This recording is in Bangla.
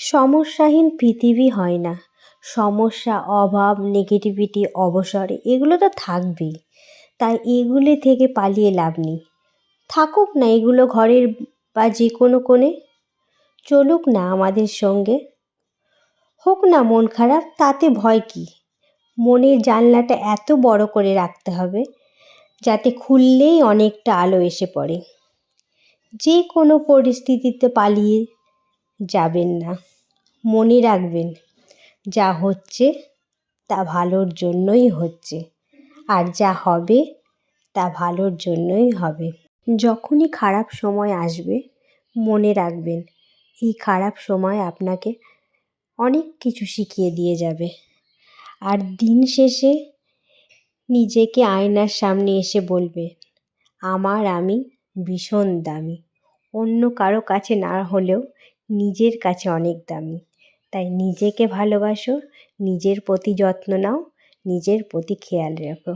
সমস্যাহীন পৃথিবী হয় না। সমস্যা, অভাব নেগেটিভিটি অবসর, এগুলো তো থাকবেই। তাই এগুলি থেকে পালিয়ে লাভ নেই। থাকুক না এগুলো ঘরের বা যে কোনো কোণে। চলুক না আমাদের সঙ্গে। হোক না মন খারাপ, তাতে ভয় কী? মনের জানলাটা এত বড় করে রাখতে হবে, যাতে খুললেই অনেকটা আলো এসে পড়ে। যে কোনো পরিস্থিতিতে পালিয়ে যাবেন না। মনে রাখবেন, যা হচ্ছে তা ভালোর জন্যই হচ্ছে আর যা হবে তা ভালোর জন্যই হবে। যখনই খারাপ সময় আসবে, মনে রাখবেন, এই খারাপ সময় আপনাকে অনেক কিছু শিখিয়ে দিয়ে যাবে। আর দিন শেষে নিজেকে আয়নার সামনে এসে বলবে, আমার আমি ভীষণ দামি। অন্য কারও কাছে না হলেও নিজের কাছে অনেক দামি। তাই নিজেকে ভালোবাসো নিজের প্রতি যত্ন নাও নিজের প্রতি খেয়াল রাখো।